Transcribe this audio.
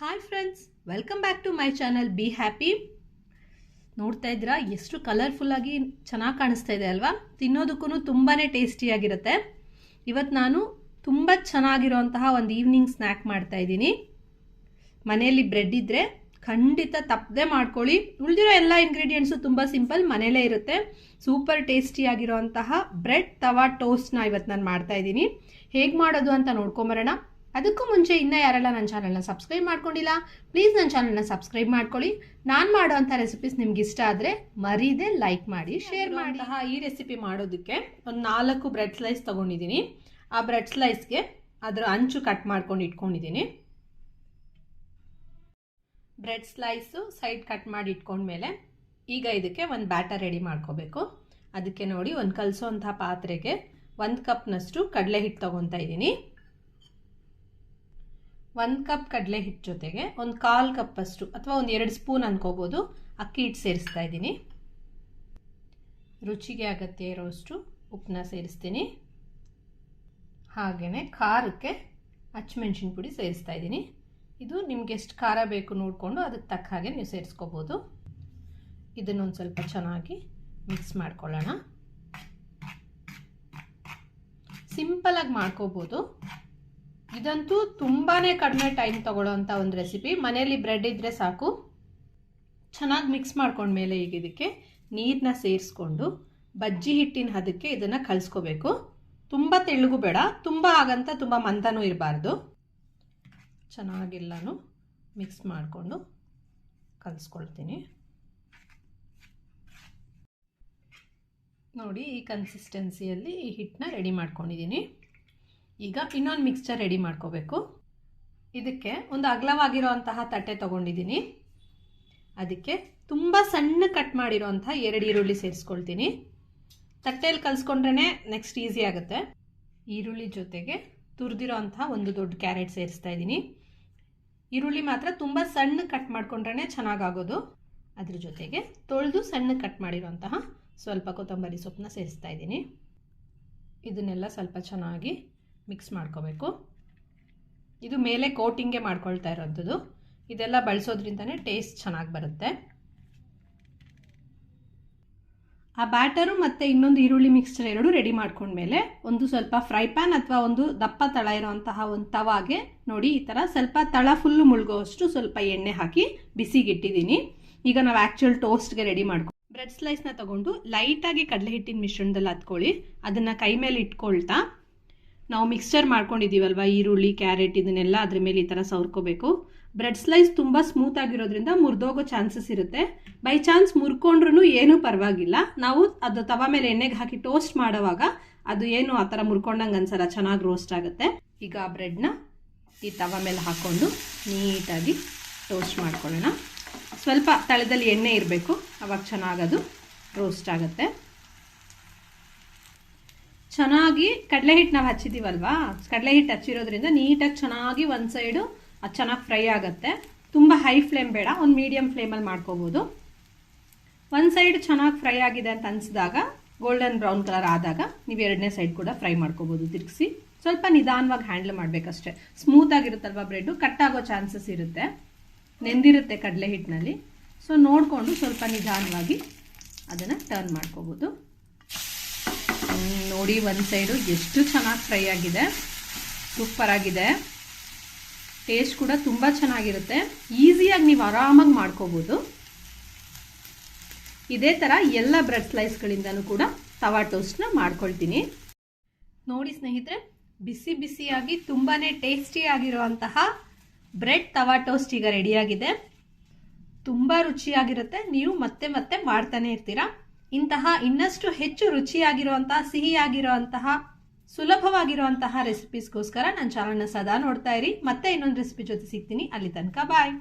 Hi friends welcome back to my channel B happy ನೋಡ್ತಾ ಇದ್ದೀರಾ? ಎಷ್ಟು ಕಲರ್ಫುಲ್ಲಾಗಿ ಚೆನ್ನಾಗಿ ಕಾಣಿಸ್ತಾ ಇದೆ ಅಲ್ವಾ? ತಿನ್ನೋದಕ್ಕೂ ತುಂಬಾ ಟೇಸ್ಟಿಯಾಗಿರುತ್ತೆ ಇವತ್ತು ನಾನು ತುಂಬ ಚೆನ್ನಾಗಿರೋಂತಹ ಒಂದು ಈವ್ನಿಂಗ್ ಸ್ನ್ಯಾಕ್ ಮಾಡ್ತಾ ಇದ್ದೀನಿ. ಮನೆಯಲ್ಲಿ ಬ್ರೆಡ್ ಇದ್ದರೆ ಖಂಡಿತ ತಪ್ಪದೆ ಮಾಡ್ಕೊಳ್ಳಿ. ಉಳಿದಿರೋ ಎಲ್ಲ ಇಂಗ್ರೀಡಿಯೆಂಟ್ಸು ತುಂಬ ಸಿಂಪಲ್ ಮನೆಯಲ್ಲೇ ಇರುತ್ತೆ. ಸೂಪರ್ ಟೇಸ್ಟಿಯಾಗಿರೋಂತಹ ಬ್ರೆಡ್ ತವಾ ಟೋಸ್ಟ್ನ ಇವತ್ತು ನಾನು ಮಾಡ್ತಾ ಇದ್ದೀನಿ. ಹೇಗೆ ಮಾಡೋದು ಅಂತ ನೋಡ್ಕೊಂಬರೋಣ. ಅದಕ್ಕೂ ಮುಂಚೆ ಇನ್ನೂ ಯಾರೆಲ್ಲ ನನ್ನ ಚಾನಲ್ನ ಸಬ್ಸ್ಕ್ರೈಬ್ ಮಾಡ್ಕೊಂಡಿಲ್ಲ ಪ್ಲೀಸ್ ನನ್ನ ಚಾನಲ್ನ ಸಬ್ಸ್ಕ್ರೈಬ್ ಮಾಡ್ಕೊಳ್ಳಿ. ನಾನು ಮಾಡೋವಂಥ ರೆಸಿಪೀಸ್ ನಿಮ್ಗೆ ಇಷ್ಟ ಆದರೆ ಮರೀದೆ ಲೈಕ್ ಮಾಡಿ ಶೇರ್ ಮಾಡಿ. ಈ ರೆಸಿಪಿ ಮಾಡೋದಕ್ಕೆ ಒಂದು ನಾಲ್ಕು ಬ್ರೆಡ್ ಸ್ಲೈಸ್ ತೊಗೊಂಡಿದ್ದೀನಿ. ಆ ಬ್ರೆಡ್ ಸ್ಲೈಸ್ಗೆ ಅದರ ಅಂಚು ಕಟ್ ಮಾಡ್ಕೊಂಡು ಇಟ್ಕೊಂಡಿದ್ದೀನಿ. ಬ್ರೆಡ್ ಸ್ಲೈಸು ಸೈಡ್ ಕಟ್ ಮಾಡಿ ಇಟ್ಕೊಂಡ್ಮೇಲೆ ಈಗ ಇದಕ್ಕೆ ಒಂದು ಬ್ಯಾಟರ್ ರೆಡಿ ಮಾಡ್ಕೋಬೇಕು. ಅದಕ್ಕೆ ನೋಡಿ ಒಂದು ಕಲಸೋಂಥ ಪಾತ್ರೆಗೆ ಒಂದು ಕಪ್ನಷ್ಟು ಕಡಲೆ ಹಿಟ್ಟು ತೊಗೊತಾ ಇದ್ದೀನಿ. ಒಂದು ಕಪ್ ಕಡಲೆ ಹಿಟ್ಟು ಜೊತೆಗೆ ಒಂದು ಕಾಲು ಕಪ್ಪಷ್ಟು ಅಥವಾ ಒಂದು ಎರಡು ಸ್ಪೂನ್ ಅನ್ಕೋಬೋದು. ಅಕ್ಕಿ ಹಿಟ್ಟು ಸೇರಿಸ್ತಾ ಇದ್ದೀನಿ. ರುಚಿಗೆ ಅಗತ್ಯ ಇರೋಷ್ಟು ಉಪ್ಪನ್ನ ಸೇರಿಸ್ತೀನಿ. ಹಾಗೆಯೇ ಖಾರಕ್ಕೆ ಹಚ್ಮೆಣ್ಸಿನ ಪುಡಿ ಸೇರಿಸ್ತಾ ಇದ್ದೀನಿ. ಇದು ನಿಮ್ಗೆ ಎಷ್ಟು ಖಾರ ಬೇಕು ನೋಡಿಕೊಂಡು ಅದಕ್ಕೆ ತಕ್ಕ ಹಾಗೆ ನೀವು ಸೇರಿಸ್ಕೋಬೋದು. ಇದನ್ನೊಂದು ಸ್ವಲ್ಪ ಚೆನ್ನಾಗಿ ಮಿಕ್ಸ್ ಮಾಡ್ಕೊಳ್ಳೋಣ. ಸಿಂಪಲಾಗಿ ಮಾಡ್ಕೋಬೋದು. ಇದಂತೂ ತುಂಬಾ ಕಡಿಮೆ ಟೈಮ್ ತಗೊಳ್ಳೋಂಥ ಒಂದು ರೆಸಿಪಿ ಮನೆಯಲ್ಲಿ ಬ್ರೆಡ್ ಇದ್ದರೆ ಸಾಕು. ಚೆನ್ನಾಗಿ ಮಿಕ್ಸ್ ಮಾಡ್ಕೊಂಡ್ಮೇಲೆ ಈಗ ಇದಕ್ಕೆ ನೀರನ್ನ ಸೇರಿಸ್ಕೊಂಡು ಬಜ್ಜಿ ಹಿಟ್ಟಿನ ಹದಕ್ಕೆ ಇದನ್ನು ಕಲಿಸ್ಕೋಬೇಕು. ತುಂಬ ತೆಳ್ಳಗೂ ಬೇಡ. ತುಂಬ ಆಗಂತ ತುಂಬ ಮಂದನೂ ಇರಬಾರ್ದು. ಚೆನ್ನಾಗೆಲ್ಲನೂ ಮಿಕ್ಸ್ ಮಾಡಿಕೊಂಡು ಕಲಿಸ್ಕೊಳ್ತೀನಿ. ನೋಡಿ ಈ ಕನ್ಸಿಸ್ಟೆನ್ಸಿಯಲ್ಲಿ ಈ ಹಿಟ್ಟನ್ನ ರೆಡಿ ಮಾಡ್ಕೊಂಡಿದ್ದೀನಿ. ಈಗ ಇನ್ನೊಂದು ಮಿಕ್ಸ್ಚರ್ ರೆಡಿ ಮಾಡ್ಕೋಬೇಕು. ಇದಕ್ಕೆ ಒಂದು ಅಗಲವಾಗಿರೋ ಅಂತಹ ತಟ್ಟೆ ತೊಗೊಂಡಿದ್ದೀನಿ. ಅದಕ್ಕೆ ತುಂಬ ಸಣ್ಣ ಕಟ್ ಮಾಡಿರೋಂಥ ಎರಡು ಈರುಳ್ಳಿ ಸೇರಿಸ್ಕೊಳ್ತೀನಿ. ತಟ್ಟೆಯಲ್ಲಿ ಕಲಿಸ್ಕೊಂಡ್ರೇ ನೆಕ್ಸ್ಟ್ ಈಸಿ ಆಗುತ್ತೆ. ಈರುಳ್ಳಿ ಜೊತೆಗೆ ತುರಿದಿರೋ ಒಂದು ದೊಡ್ಡ ಕ್ಯಾರೆಟ್ ಸೇರಿಸ್ತಾ ಇದ್ದೀನಿ. ಈರುಳ್ಳಿ ಮಾತ್ರ ತುಂಬ ಸಣ್ಣ ಕಟ್ ಮಾಡ್ಕೊಂಡ್ರೆ ಚೆನ್ನಾಗಾಗೋದು. ಅದ್ರ ಜೊತೆಗೆ ತೊಳೆದು ಸಣ್ಣ ಕಟ್ ಮಾಡಿರೋಂತಹ ಸ್ವಲ್ಪ ಕೊತ್ತಂಬರಿ ಸೊಪ್ಪನ್ನ ಸೇರಿಸ್ತಾ ಇದ್ದೀನಿ. ಇದನ್ನೆಲ್ಲ ಸ್ವಲ್ಪ ಚೆನ್ನಾಗಿ ಮಿಕ್ಸ್ ಮಾಡ್ಕೋಬೇಕು. ಇದು ಮೇಲೆ ಕೋಟಿಂಗೇ ಮಾಡ್ಕೊಳ್ತಾ ಇರೋಂಥದ್ದು. ಇದೆಲ್ಲ ಬಳಸೋದ್ರಿಂದನೇ ಟೇಸ್ಟ್ ಚೆನ್ನಾಗಿ ಬರುತ್ತೆ. ಆ ಬ್ಯಾಟರು ಮತ್ತು ಇನ್ನೊಂದು ಈರುಳ್ಳಿ ಮಿಕ್ಸ್ಚರ್ ಎರಡು ರೆಡಿ ಮಾಡ್ಕೊಂಡ್ಮೇಲೆ ಒಂದು ಸ್ವಲ್ಪ ಫ್ರೈ ಪ್ಯಾನ್ ಅಥವಾ ಒಂದು ದಪ್ಪ ತಳ ಇರೋಂತಹ ಒಂದು ತವಾಗೆ ನೋಡಿ ಈ ಥರ ಸ್ವಲ್ಪ ತಳ ಫುಲ್ಲು ಮುಳುಗೋವಷ್ಟು ಸ್ವಲ್ಪ ಎಣ್ಣೆ ಹಾಕಿ ಬಿಸಿಗಿಟ್ಟಿದ್ದೀನಿ. ಈಗ ನಾವು ಆ್ಯಕ್ಚುಯಲ್ ಟೋಸ್ಟ್ಗೆ ರೆಡಿ ಮಾಡ್ಕೊ ಬ್ರೆಡ್ ಸ್ಲೈಸ್ನ ತಗೊಂಡು ಲೈಟಾಗಿ ಕಡಲೆ ಹಿಟ್ಟಿನ ಮಿಶ್ರಣದಲ್ಲಿ ಹತ್ಕೊಳ್ಳಿ ಅದನ್ನು ಕೈ ಮೇಲೆ ಇಟ್ಕೊಳ್ತಾ ನಾವು ಮಿಕ್ಸ್ಚರ್ ಮಾಡ್ಕೊಂಡಿದ್ದೀವಲ್ವ? ಈರುಳ್ಳಿ ಕ್ಯಾರೆಟ್ ಇದನ್ನೆಲ್ಲ ಅದ್ರ ಮೇಲೆ ಈ ಥರ ಸವರ್ಕೋಬೇಕು. ಬ್ರೆಡ್ ಸ್ಲೈಸ್ ತುಂಬ ಸ್ಮೂತ್ ಆಗಿರೋದ್ರಿಂದ ಮುರಿದೋಗೋ ಚಾನ್ಸಸ್ ಇರುತ್ತೆ. ಬೈ ಚಾನ್ಸ್ ಮುರ್ಕೊಂಡ್ರೂ ಏನೂ ಪರವಾಗಿಲ್ಲ. ನಾವು ಅದು ತವ ಮೇಲೆ ಎಣ್ಣೆಗೆ ಹಾಕಿ ಟೋಸ್ಟ್ ಮಾಡೋವಾಗ ಅದು ಏನು ಆ ಥರ ಮುರ್ಕೊಂಡಂಗೆ ಅನ್ಸಲ್ಲ ಚೆನ್ನಾಗಿ ರೋಸ್ಟ್ ಆಗುತ್ತೆ. ಈಗ ಆ ಬ್ರೆಡ್ನ ಈ ತವ ಮೇಲೆ ಹಾಕ್ಕೊಂಡು ನೀಟಾಗಿ ಟೋಸ್ಟ್ ಮಾಡ್ಕೊಳ್ಳೋಣ. ಸ್ವಲ್ಪ ತಳದಲ್ಲಿ ಎಣ್ಣೆ ಇರಬೇಕು. ಅವಾಗ ಚೆನ್ನಾಗದು ರೋಸ್ಟ್ ಆಗುತ್ತೆ. ಚೆನ್ನಾಗಿ ಕಡಲೆ ಹಿಟ್ಟು ನಾವು ಹಚ್ಚಿದ್ದೀವಲ್ವಾ ಕಡಲೆ ಹಿಟ್ಟು ಹಚ್ಚಿರೋದ್ರಿಂದ ನೀಟಾಗಿ ಚೆನ್ನಾಗಿ ಒಂದು ಸೈಡು ಅದು ಚೆನ್ನಾಗಿ ಫ್ರೈ ಆಗುತ್ತೆ. ತುಂಬ ಹೈ ಫ್ಲೇಮ್ ಬೇಡ, ಒಂದು ಮೀಡಿಯಮ್ ಫ್ಲೇಮಲ್ಲಿ ಮಾಡ್ಕೋಬೋದು. ಒಂದು ಸೈಡ್ ಚೆನ್ನಾಗಿ ಫ್ರೈ ಆಗಿದೆ ಅಂತ ಅನಿಸಿದಾಗ, ಗೋಲ್ಡನ್ ಬ್ರೌನ್ ಕಲರ್ ಆದಾಗ ನೀವು ಎರಡನೇ ಸೈಡ್ ಕೂಡ ಫ್ರೈ ಮಾಡ್ಕೋಬೋದು ತಿರುಗಿಸಿ. ಸ್ವಲ್ಪ ನಿಧಾನವಾಗಿ ಹ್ಯಾಂಡಲ್ ಮಾಡಬೇಕಷ್ಟೇ. ಸ್ಮೂತ್ ಆಗಿರುತ್ತಲ್ವ ಬ್ರೆಡ್ಡು? ಕಟ್ ಆಗೋ ಚಾನ್ಸಸ್ ಇರುತ್ತೆ. ನೆಂದಿರುತ್ತೆ ಕಡಲೆ ಹಿಟ್ಟಿನಲ್ಲಿ. ಸೊ ನೋಡಿಕೊಂಡು ಸ್ವಲ್ಪ ನಿಧಾನವಾಗಿ ಅದನ್ನು ಟರ್ನ್ ಮಾಡ್ಕೋಬೋದು. ನೋಡಿ ಒಂದು ಸೈಡು ಎಷ್ಟು ಚೆನ್ನಾಗಿ ಫ್ರೈ ಆಗಿದೆ. ಸೂಪರ್ ಆಗಿದೆ. ಟೇಸ್ಟ್ ಕೂಡ ತುಂಬ ಚೆನ್ನಾಗಿರುತ್ತೆ. ಈಸಿಯಾಗಿ ನೀವು ಆರಾಮಾಗಿ ಮಾಡ್ಕೋಬೋದು. ಇದೇ ಥರ ಎಲ್ಲ ಬ್ರೆಡ್ ಸ್ಲೈಸ್ಗಳಿಂದನೂ ಕೂಡ ತವಾ ಟೋಸ್ಟ್ನ ಮಾಡ್ಕೊಳ್ತೀನಿ. ನೋಡಿ ಸ್ನೇಹಿತರೆ, ಬಿಸಿ ಬಿಸಿಯಾಗಿ ತುಂಬಾ ಟೇಸ್ಟಿಯಾಗಿರುವಂತಹ ಬ್ರೆಡ್ ತವಾ ಟೋಸ್ಟ್ ಈಗ ರೆಡಿಯಾಗಿದೆ ತುಂಬ ರುಚಿಯಾಗಿರುತ್ತೆ. ನೀವು ಮತ್ತೆ ಮತ್ತೆ ಮಾಡ್ತಾನೆ ಇರ್ತೀರಾ. ಇಂತಹ ಇನ್ನಷ್ಟು ಹೆಚ್ಚು ರುಚಿಯಾಗಿರುವಂತಹ, ಸಿಹಿಯಾಗಿರುವಂತಹ, ಸುಲಭವಾಗಿರುವಂತಹ ರೆಸಿಪೀಸ್ಗೋಸ್ಕರ ನನ್ನ ಚಾನಲ್ನ ಸದಾ ನೋಡ್ತಾ ಇರಿ. ಮತ್ತೆ ಇನ್ನೊಂದು ರೆಸಿಪಿ ಜೊತೆ ಸಿಗ್ತೀನಿ. ಅಲ್ಲಿ ತನಕ ಬಾಯ್